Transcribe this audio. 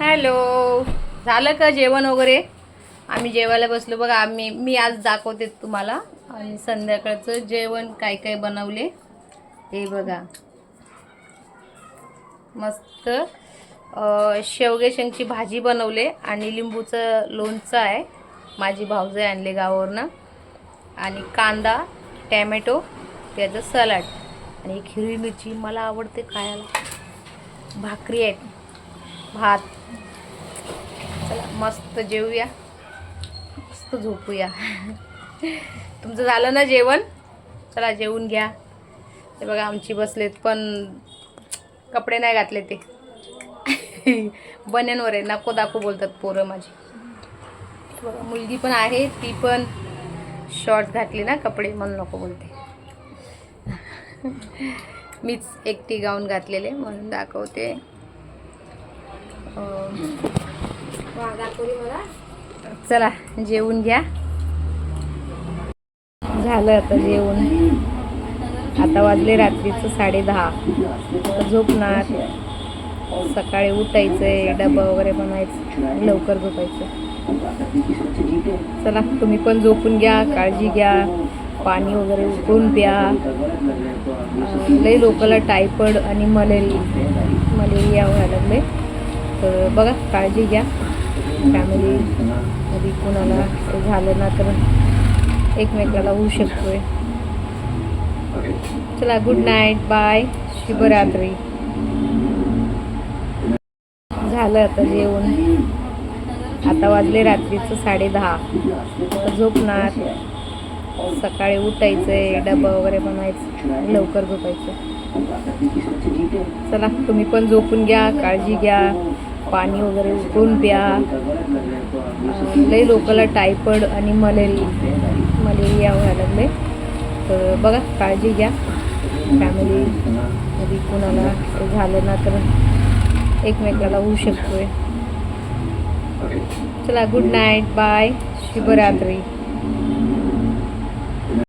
Hello. झालं का जेवण वगैरे? आम्ही जेवायला बसलो बघा आम्ही मी आज दाखवते तुम्हाला. आणि संध्याकाळचं जेवण काय काय बनवले हे बघा. मस्त अं, शेवगे शेंगची भाजी बनवले आणि लिंबूचं लोणचं आहे. माझी भाऊजे आणले गावावरनं. आणि कांदा टॅमॅटो त्याचं सलाड आणि एक हिरवी मिरची. मला आवडते खायला. भाकरी आहेत भात. मस्त जेवूया. मस्त झोपूया. तुमचं झालं ना जेवण? चला जेवून घ्या. ते बघा आमची बसलेत पण कपडे नाही घातले ते. बन्यांवर आहे नको दाखवू बोलतात पोरं माझी. बघा मुलगी पण आहे ती पण शॉर्ट्स घातली ना कपडे म्हणून नको बोलते. मीच एकटी गाऊन घातलेले म्हणून दाखवते. चला जेवून घ्या. झालं आता जेवण. आता वाजले रात्रीचं साडे दहा. झोपणार. सकाळी उठायचंय डबा वगैरे बनवायचं. लवकर झोपायचं. चला तुम्ही पण झोपून घ्या काळजी घ्या. पाणी वगैरे उकळून प्या. लई लोकांना टायफॉइड आणि मलेरिया मलेरिया व्हायला लागले. तर बघा काळजी घ्या. फॅमिली कधी कोणाला झालं ना तर एकमेकाला होऊ शकतोय. चला गुड नाईट बाय शुभरात्री. झालं आता जेवण. आता वाजले रात्रीचं साडे दहा. आता झोपणार. सकाळी उठायचंय डबा वगैरे बनवायचं लवकर झोपायचं. चला तुम्ही पण झोपून घ्या काळजी घ्या. पाणी वगैरे उकळून प्या. लई लोकांना टायफॉइड आणि मलेरिया मलेरिया व्हायला लागले. तर बघा काळजी घ्या. फॅमिली कधी कोणाला झालं ना तर एकमेकाला होऊ शकतोय. चला गुड नाईट बाय शुभरात्री.